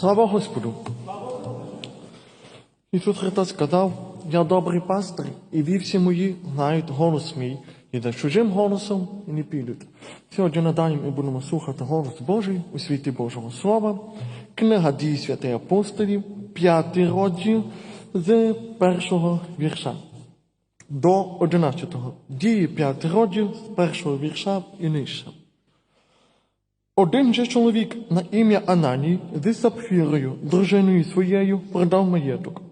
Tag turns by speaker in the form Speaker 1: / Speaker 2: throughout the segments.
Speaker 1: Слава Господу! Ісус Христос сказав, я добрий пастир, і вівсі мої знають голос мій, і за чужим голосом і не підуть. Сьогодні надалі ми будемо слухати голос Божий у світі Божого Слова, книга дій святих апостолів, п'ятий розділ з першого вірша до одинадцятого. Дії п'ятий розділ з першого вірша і нижче. Один же чоловік на ім'я Ананій зі Сапфірою, дружиною своєю, продав маєток.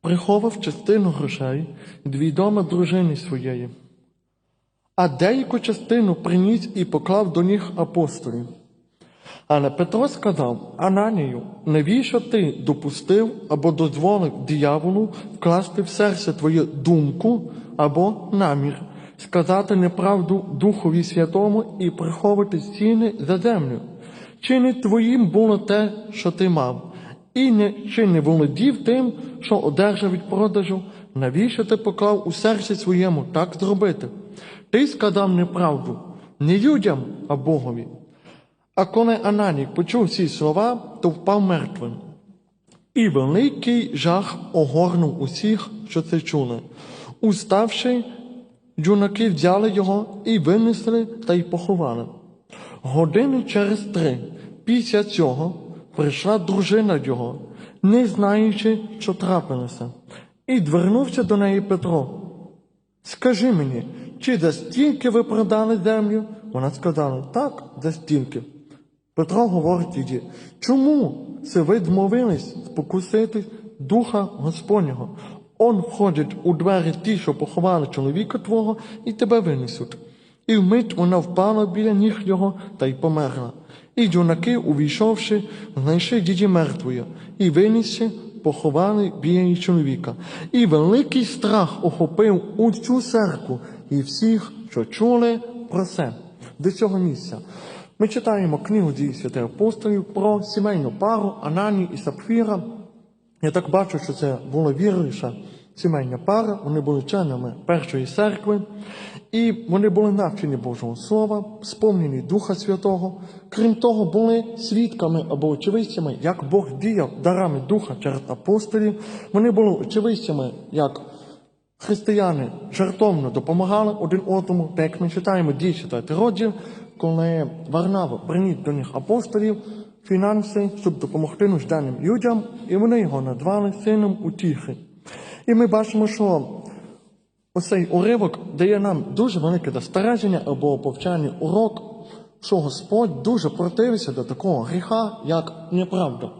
Speaker 1: Приховав частину грошей від відома дружини своєї, а деяку частину приніс і поклав до ніг апостолів. Але Петро сказав Ананію, навіщо ти допустив або дозволив дияволу вкласти в серце твою думку або намір, сказати неправду Духові Святому і приховати стіни за землю? Чи не твоїм було те, що ти мав? І не, чи не володів тим, що одержав від продажу? Навіщо ти поклав у серці своєму так зробити? Ти сказав неправду не людям, а Богові. А коли Ананій почув ці слова, то впав мертвим. І великий жах огорнув усіх, що це чули. Уставши, юнаки взяли його і винесли та й поховали. Години через три після цього прийшла дружина його, не знаючи, що трапилося, і звернувся до неї Петро. Скажи мені, чи за стільки ви продали землю? Вона сказала, так, за стільки. Петро говорить їй, чому це ви змовились спокусити Духа Господнього? Он входить у двері ті, що поховали чоловіка твого, і тебе винесуть. І вмить вона впала біля ніг його та й померла. І юнаки, увійшовши, знайшли її мертвою, і винісши, поховали біля її чоловіка. І великий страх охопив усю церкву і всіх, що чули про це. До цього місця. Ми читаємо книгу дій святих апостолів про сімейну пару Анані і Сапфіра. Я так бачу, що це була віруюча сімейна пара, вони були членами першої церкви, і вони були навчені Божого Слова, сповнені Духа Святого. Крім того, були свідками або очевидцями, як Бог діяв дарами Духа через апостолів. Вони були очевидцями, як християни жертовно допомагали один одному, так як ми читаємо дій 4 розділ, коли Варнава приніс до них апостолів фінанси, щоб допомогти нужденним людям, і вони його назвали сином утіхи. І ми бачимо, що оцей уривок дає нам дуже велике застереження або повчальний урок, що Господь дуже противився до такого гріха, як неправда,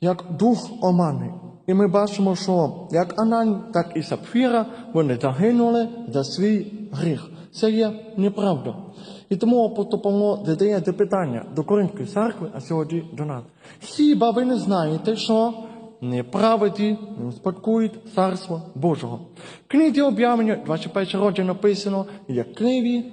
Speaker 1: як дух омани. І ми бачимо, що як Анань, так і Сапфіра вони загинули за свій гріх. Це є неправда. І тому апостол Павло задає це питання до Коринської церкви, а сьогодні до нас. Хіба ви не знаєте, що неправді не успадкують царство Божого? В книзі об'явлення, 21 році написано, як криві,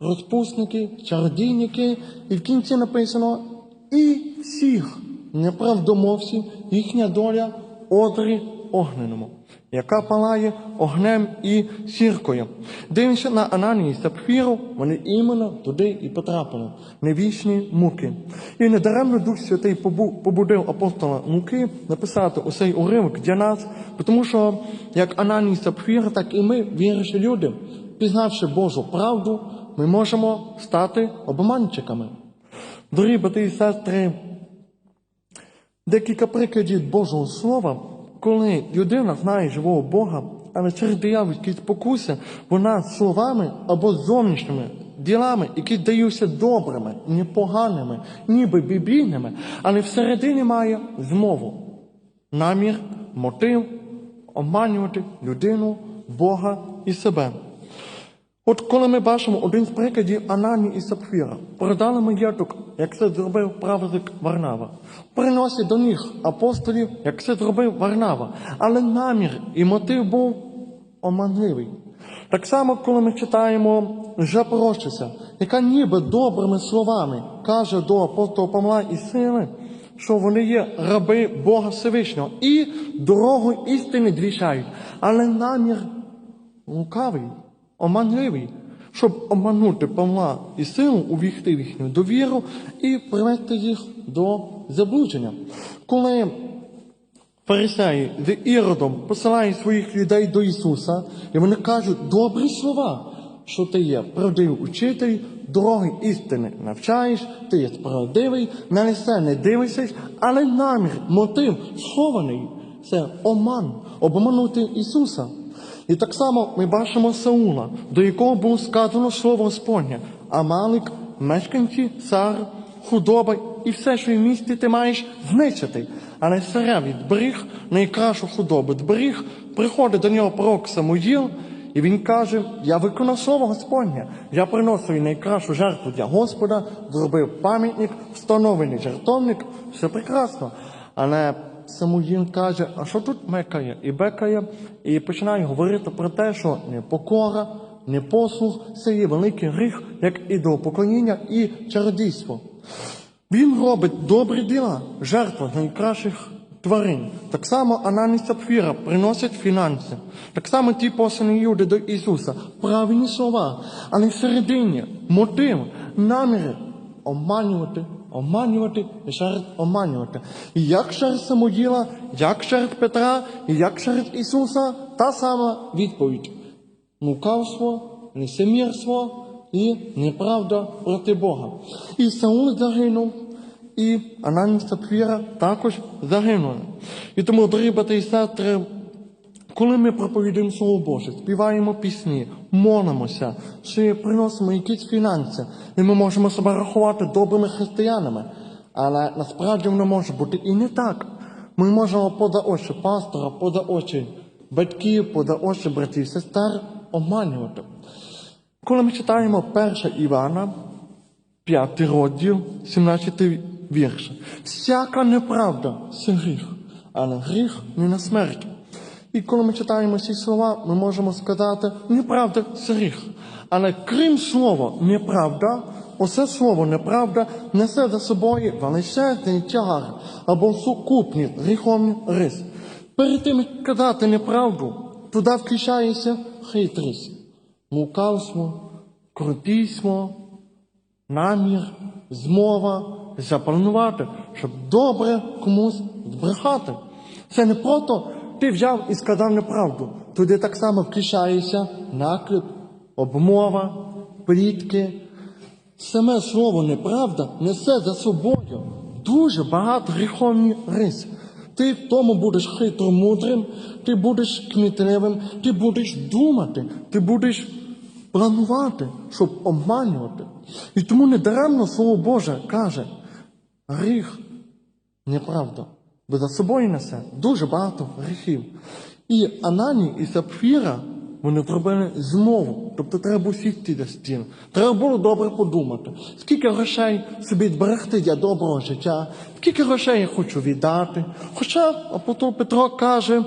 Speaker 1: розпусники, чародійники, і в кінці написано і всіх неправдомовців, їхня доля одрі огненому, яка палає огнем і сіркою. Дивимося на Ананії Сапфіру, вони іменно туди і потрапили, на вічні муки. І недаремно Дух Святий побудив апостола Луки написати оцей уривок для нас, тому що як Ананій Сапфір, так і ми, віруючі люди, пізнавши Божу правду, ми можемо стати обманщиками. Дорогі брати і сестри, Декілька прикладів Божого Слова, коли людина знає живого Бога, але через диявольські спокуси, вона словами або зовнішніми ділами, які даються добрими, непоганими, ніби біблійними, але всередині має змову, намір, мотив обманювати людину, Бога і себе. От коли ми бачимо один з прикладів Анані і Сапфіра, продали маєток, як це зробив праведник Варнава, приносять до них апостолів, як це зробив Варнава, але намір і мотив був оманливий. Так само, коли ми читаємо Жапорощиця, яка ніби добрими словами каже до апостола Павла і сили, що вони є раби Бога Всевишнього і дорогу істини двічають, але намір лукавий, оманливий. щоб обманути Павла і силу, увійти в їхню довіру і привести їх до заблудження. Коли фарисеї з Іродом посилають своїх людей до Ісуса, і вони кажуть добрі слова, що ти є правдивий учитель, дороги істини навчаєш, ти є справедливий, на лице не дивишся, але намір, мотив схований це оман, обманути Ісуса. І так само ми бачимо Саула, до якого було сказано слово Господнє, Амалик, мешканці, цар, худоба і все, що в місті ти маєш знищити. Але царя відберіг, найкращу худобу зберіг, приходить до нього пророк Самуїл, і він каже: Я виконав слово Господнє, я приносив найкращу жертву для Господа, зробив пам'ятник, встановлений жертовник, все прекрасно. Але Самуїл каже, а що тут мекає і бекає, і починає говорити про те, що непокора, непослух це є великий гріх, як ідолопоклоніння і чародійство. Він робить добрі діла, жертва найкращих тварин. Так само Анан і Сапфіра приносять фінанси. Так само ті послані люди до Ісуса. Правильні слова, але всередині мотив, наміри обманювати, і ще раз. І як через Самуїла, як через Петра, як через Ісуса, та сама відповідь. Лукавство, лицемірство і неправда проти Бога. І Саул загинув, і Ананій Сапфіра також загинули. І тому, дорогі брати і сестри, коли ми проповідуємо Слово Боже, співаємо пісні, молимося, чи приносимо якісь фінанси, і ми можемо себе рахувати добрими християнами. Але насправді воно може бути і не так. Ми можемо поза очі пастора, поза очі батьків, поза очі братів і сестер обманювати. Коли ми читаємо 1 Івана, 5 розділ, 17 вірш. Всяка неправда це гріх, але гріх не на смерть. І коли ми читаємо ці слова, ми можемо сказати, неправда це гріх. Але крім слова неправда, усе слово неправда несе за собою величезний тягар або сукупні гріховні риси. Перед тим, як казати неправду, туди включається хитрість, лукавство, крутійство, намір, змова, запланувати, щоб добре комусь збрехати. Це не просто ти взяв і сказав неправду. Туди так само включається наклеп, обмова, плітки. Саме слово неправда несе за собою дуже багато гріховні риси. Ти в тому будеш хитромудрим, ти будеш кмітливим, ти будеш думати, ти будеш планувати, щоб обманювати. І тому недаремно Слово Боже каже, гріх неправда, бо за собою несе дуже багато гріхів. І Анані і Сапфіра вони зробили змову. Тобто треба було сісти за стіл. Треба було добре подумати, скільки грошей собі зберегти для доброго життя, скільки грошей я хочу віддати. Хоча апостол Петро каже,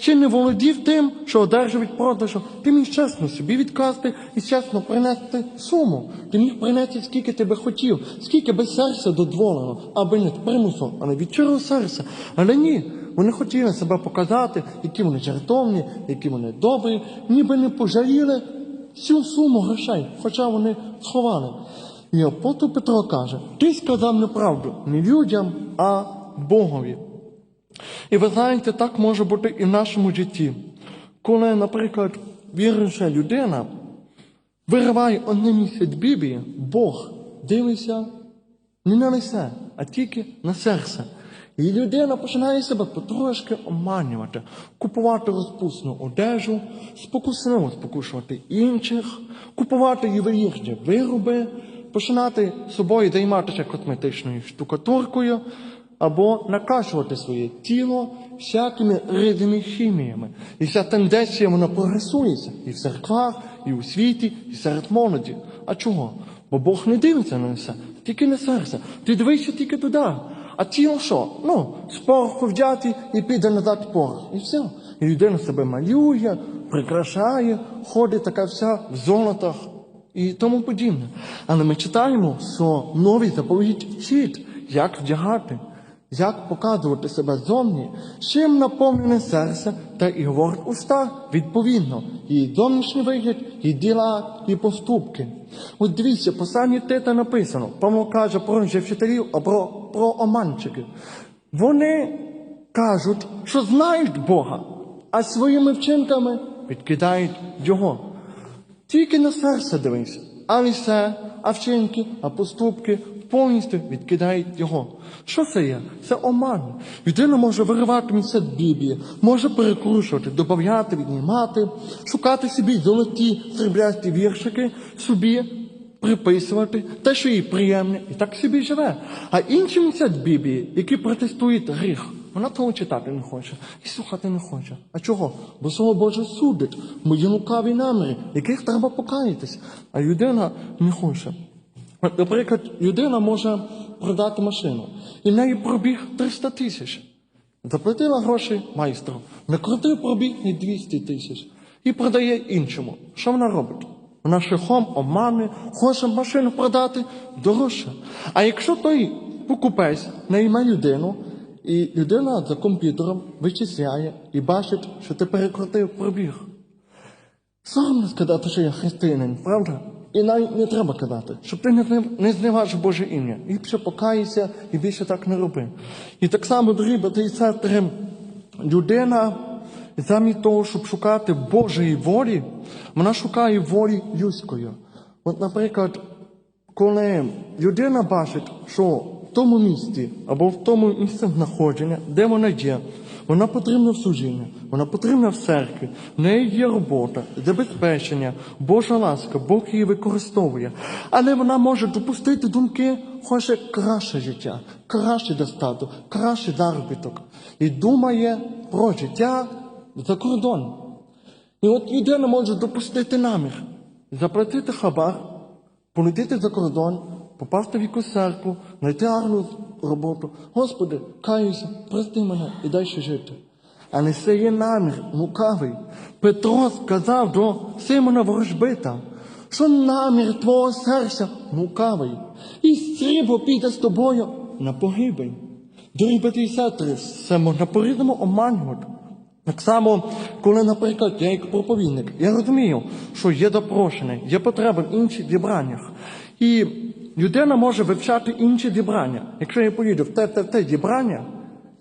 Speaker 1: чи не володів тим, що одержав від продажу, ти міг чесно собі відкласти і чесно принести суму. Ти міг принести, скільки ти би хотів, скільки би серця дозволено, аби не примусу, а не від щирого серця. Але ні, вони хотіли себе показати, які вони жертовні, які вони добрі, ніби не пожаліли всю суму грошей, хоча вони сховали. І апостол Петро каже: ти сказав неправду не людям, а Богові. І ви знаєте, так може бути і в нашому житті. Коли, наприклад, віруюча людина вириває одне місце Біблії, Бог дивиться не на лице, а тільки на серце. І людина починає себе потрошки обманювати, купувати розпусну одежу, спокусливо спокушувати інших, купувати ювелірні вироби, починати собою займатися косметичною штукатуркою або накачувати своє тіло всякими рідними хіміями. І ця тенденція вона прогресується і в церквах, і у світі, і серед молоді. А чого? Бо Бог не дивиться на все, тільки на серце. Ти дивишся тільки туди. А тіло що? Ну, з пороху вдяти і піде назад порох. І все. І людина себе малює, прикрашає, ходить така вся в золотах і тому подібне. Але ми читаємо, що новий заповідь вчить, як вдягати, як показувати себе зовні, чим наповнене серце та і говорить уста відповідно, і зовнішній вигляд, і діла, і поступки. От дивіться, посланні Тита написано, Павло каже про вчителів, а про, про оманчиків. Вони кажуть, що знають Бога, а своїми вчинками відкидають Його. Тільки на серце дивися, а лише, а вчинки, а поступки повністю відкидають його. Що це є? Це оман. Людина може виривати місце Біблії, може перекручувати, додати, віднімати, шукати собі золоті сріблясті віршики, собі приписувати те, що їй приємне, і так собі живе. А інші місця Біблії, які протестують гріх, вона того читати не хоче і слухати не хоче. А чого? Бо Слово Боже судить мої лукаві наміри, яких треба покаятись, а людина не хоче. Наприклад, людина може продати машину, і в неї пробіг 300 тисяч. Заплатила гроші майстру, накрутив пробіг і 200 тисяч і продає іншому. Що вона робить? Вона шляхом обмани хоче машину продати дорожче. А якщо той покупець найме людину, і людина за комп'ютером вичисляє і бачить, що ти перекрутив пробіг. Соромно сказати, що я християнин, правда? І навіть не треба казати, щоб ти не, не зневажив Боже ім'я. І більше покаєшся, і більше так не роби. І так само, дорогі брати і сестри, людина, замість того, щоб шукати Божої волі, вона шукає волі людської. От, наприклад, коли людина бачить, що в тому місці або в тому місці знаходження, де вона є, вона потрібна в служінні, вона потрібна в церкві, в неї є робота, забезпечення, Божа ласка, Бог її використовує. Але вона може допустити думки, хоче краще життя, краще достаток, кращий заробіток. І думає про життя за кордон. І от людина може допустити намір, заплатити хабар, полетіти за кордон, попасти в якусь церкву, знайти гарну роботу. Господи, каюся, прости мене і дай ще жити. А не це є намір лукавий. Петро сказав до Симона Ворожбита, що намір твого серця лукавий, і срібло піде з тобою на погибель. Дорогі це можна по-різному оманювати. Так само, коли, наприклад, я як проповідник, я розумію, що є запрошення, є потреба в інших зібраннях. І людина може вивчати інші зібрання. Якщо я поїду в те, те, те зібрання,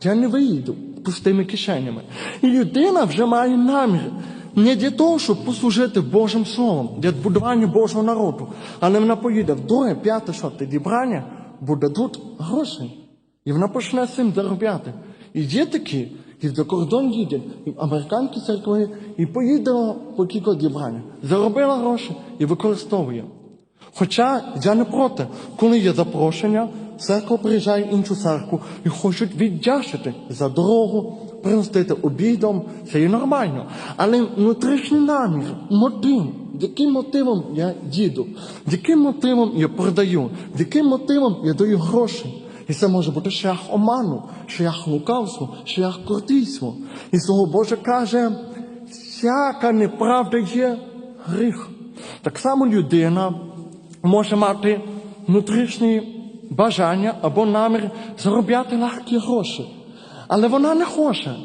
Speaker 1: я не виїду пустими кишенями. І людина вже має намір не для того, щоб послужити Божим Словом, для збудування Божого народу, але вона поїде в друге, п'яте, шосте зібрання, бо дадуть гроші. І вона почне цим заробляти. І є такі, і за кордон їде, і в американські церкви, і поїде по кілька зібрання. Заробила гроші і використовує. Хоча я не проти, коли є запрошення, церква приїжджає в іншу церкву і хочуть віддячити за дорогу, приносити обідом, це є нормально. Але внутрішній намір, мотив, яким мотивом я їду, яким мотивом я продаю, яким мотивом я даю гроші. І це може бути шлях оману, шлях лукавства, шлях крутійства. І Слово Боже каже, всяка неправда є гріх. Так само людина може мати внутрішні бажання або намір заробляти легкі гроші. Але вона не хоче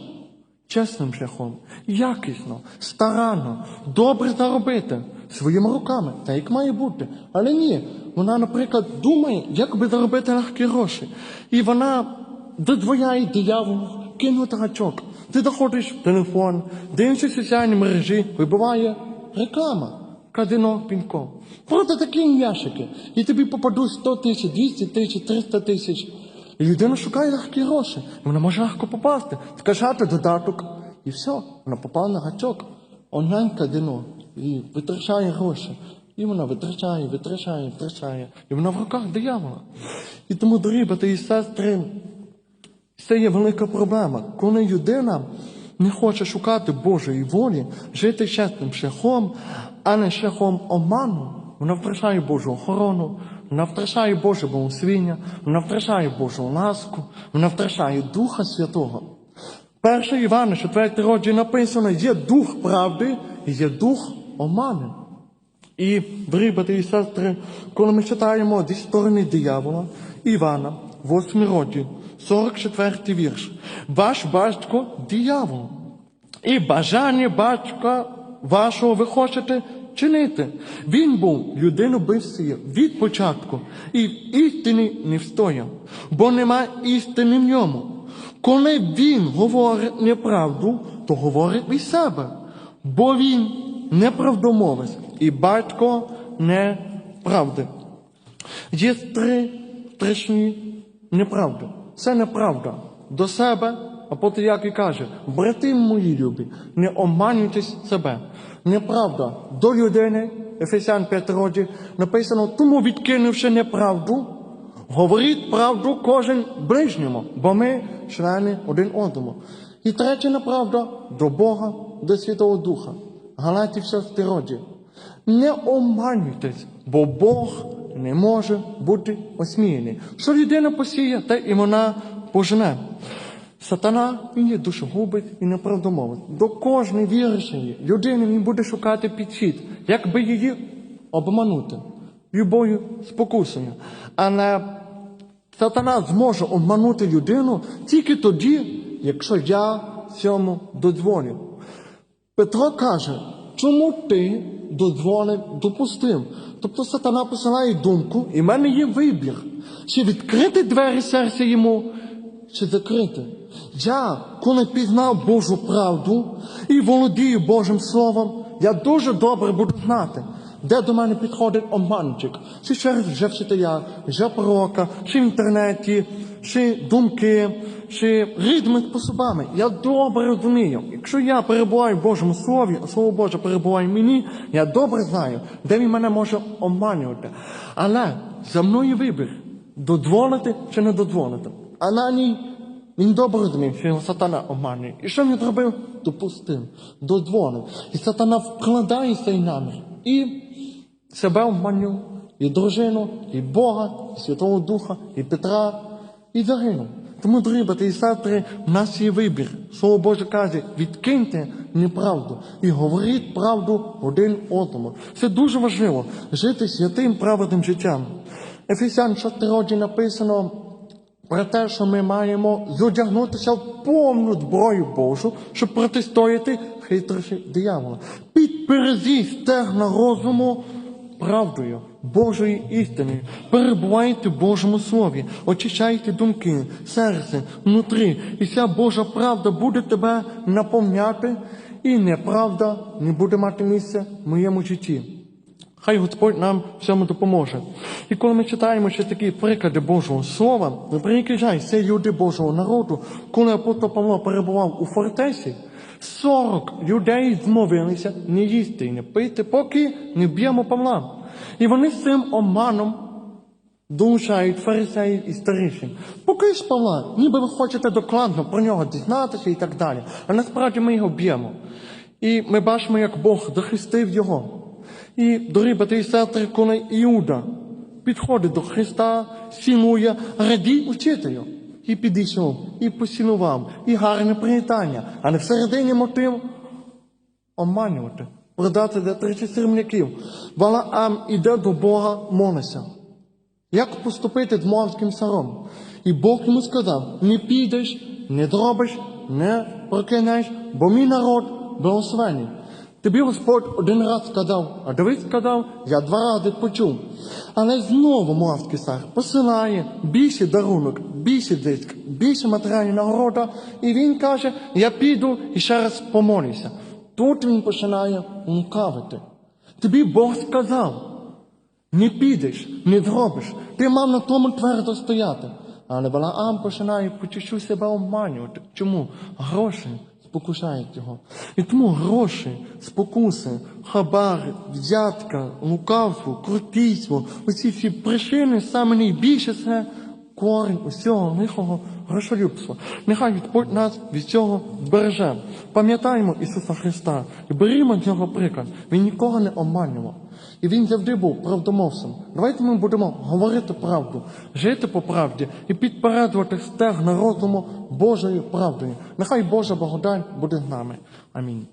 Speaker 1: чесним шляхом, якісно, старанно, добре заробити своїми руками, та як має бути. Але ні, вона, наприклад, думає, як би заробити легкі гроші. І вона додвояє дияволу, кинути гачок. Ти заходиш в телефон, дивишся соціальні мережі, вибиває реклама. Казино пінком. Просто такі м'яшики. І тобі попадуть 100 тисяч, 200 тисяч, 300 тисяч. І людина шукає легкі гроші. Вона може легко попасти. Скачати додаток. І все, вона попала на гачок. Онлайн казино. І витрачає гроші. І вона витрачає, витрачає, витрачає. І вона в руках диявола. І тому, дорогі брати і сестри, це є велика проблема. Коли людина не хоче шукати Божої волі, жити чесним шляхом, а не шляхом оману, вона втрачає Божу охорону, вона втрачає Боже благословіння, вона втрачає Божу ласку, вона втрачає Духа Святого. Перше Івана, 4 розділ написано, є дух правди є дух омани. І, дорогі і сестри, коли ми читаємо зі сторони диявола, Івана, 8 розділ, 44 вірш. Ваш батько диявол. І бажання батька вашого ви хочете чинити. Він був людинобивцею від початку і в істині не встояв, бо нема істини в ньому. Коли він говорить неправду, то говорить від себе, бо він неправдомовець і батько неправди. Є три страшні неправди. Це неправда до себе, а потім як і каже, брати мої любі, не обманюйтесь себе. Неправда до людини, Ефесян 5 розділ, написано, тому відкинувши неправду, говоріть правду кожен ближньому, бо ми члени один одному. І третя неправда до Бога, до Святого Духа. Галатів 6 розділ. Не обманюйтесь, бо Бог не може бути осміяний. Що людина посіє, те і вона пожене. Сатана він є душогубець і неправдомовець. До кожної віруючої людини він буде шукати підхід, як би її обманути любою спокусою. Але сатана зможе обманути людину тільки тоді, якщо я цьому дозволю. Петро каже, чому ти дозволив допустив? Тобто сатана посилає думку, і в мене є вибір, чи відкрити двері серця йому, чи закрити. Я, коли пізнав Божу правду і володію Божим Словом, я дуже добре буду знати, де до мене підходить обманчик, чи через вже вчителя, вже пророка, чи в інтернеті, чи думки, чи рідними способами. Я добре розумію. Якщо я перебуваю в Божому Слові, а Слово Боже перебуває в мені, я добре знаю, де він мене може обманювати. Але за мною вибір дозволити чи не дозволити. А на ній він добре розумів, що його сатана обманює. І що він зробив? Допустив, дозволив. І сатана вкладає цей намір. І себе обманюв, і дружину, і Бога, і Святого Духа, і Петра, і загинув. Тому, дорогі брати і сестри, в нас є вибір. Слово Боже каже, відкиньте неправду і говоріть правду один одному. Це дуже важливо жити святим праведним життям. Ефесян 6 розділ написано про те, що ми маємо зодягнутися в повну зброю Божу, щоб протистояти хитрощі диявола. Підперезі стегна розуму правдою, Божою істиною. Перебувайте в Божому Слові, очищайте думки, серце, внутрі, і вся Божа правда буде тебе наповняти, і неправда не буде мати місця в моєму житті. Хай Господь нам в цьому допоможе. І коли ми читаємо ще такі приклади Божого Слова, приїжджай, це люди Божого народу, коли апостол Павло перебував у фортеці, 40 людей змовилися не їсти і не пити, поки не б'ємо Павла. І вони з цим обманом долучають фарисеїв і старішин. Поки ж Павла, ніби ви хочете докладно про нього дізнатися і так далі. А насправді ми його б'ємо. І ми бачимо, як Бог захистив його. Брати і сестри, коли Іуда підходить до Христа, цінує, радій учителю. І підійшов, і поцілував, і гарне привітання, а не всередині мотив обманювати, продати за 30 срібняків. Валаам іде до Бога, молиться. Як поступити з Моавським царом? І Бог йому сказав: не підеш, не зробиш, не прокинеш, бо мій народ благословений. Тобі Господь один раз сказав, а Давид сказав, я два рази почув. Але знову Моавський цар посилає більше дарунок, більше диск, більше матеріальної нагорода, і він каже, я піду і ще раз помолюся. Тут він починає лукавити. Тобі Бог сказав, не підеш, не зробиш. Ти мав на тому твердо стояти. Але Балаам починає почуттю себе обманювати. Чому? Гроші спокушають його. І тому гроші, спокуси, хабари, взятка, лукавство, крутійство, оці всі причини саме найбільше це корінь усього лихого грошолюбства. Нехай Господь нас від цього збереже. Пам'ятаємо Ісуса Христа і берімо з нього приклад. Він нікого не обманював. І він завжди був правдомовцем. Давайте ми будемо говорити правду, жити по правді і підпередувати стегна розуму Божою правдою. Нехай Божа благодать буде з нами. Амінь.